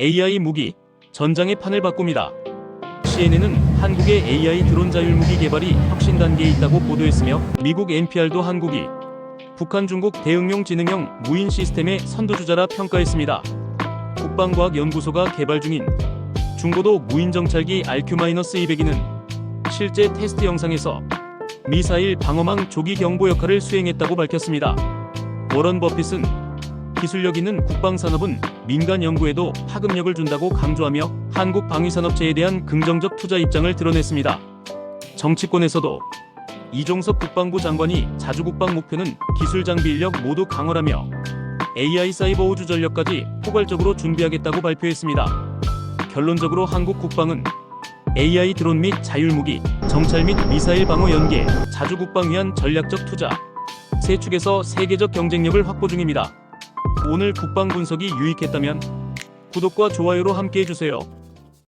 AI 무기 전장의 판을 바꿉니다. CNN은 한국의 AI 드론 자율 무기 개발이 혁신 단계에 있다고 보도했으며 미국 NPR도 한국이 북한 중국 대응용 지능형 무인 시스템의 선두주자라 평가했습니다. 국방과학연구소가 개발 중인 중고도 무인 정찰기 RQ-200이는 실제 테스트 영상에서 미사일 방어망 조기 경보 역할을 수행했다고 밝혔습니다. 워런 버핏은 기술력 있는 국방산업은 민간 연구에도 파급력을 준다고 강조하며 한국 방위산업체에 대한 긍정적 투자 입장을 드러냈습니다. 정치권에서도 이종석 국방부 장관이 자주국방 목표는 기술 장비 인력 모두 강화라며 AI 사이버 우주 전력까지 포괄적으로 준비하겠다고 발표했습니다. 결론적으로 한국 국방은 AI 드론 및 자율무기, 정찰 및 미사일 방어 연계, 자주국방 위한 전략적 투자 세 축에서 세계적 경쟁력을 확보 중입니다. 오늘 국방 분석이 유익했다면 구독과 좋아요로 함께 해주세요.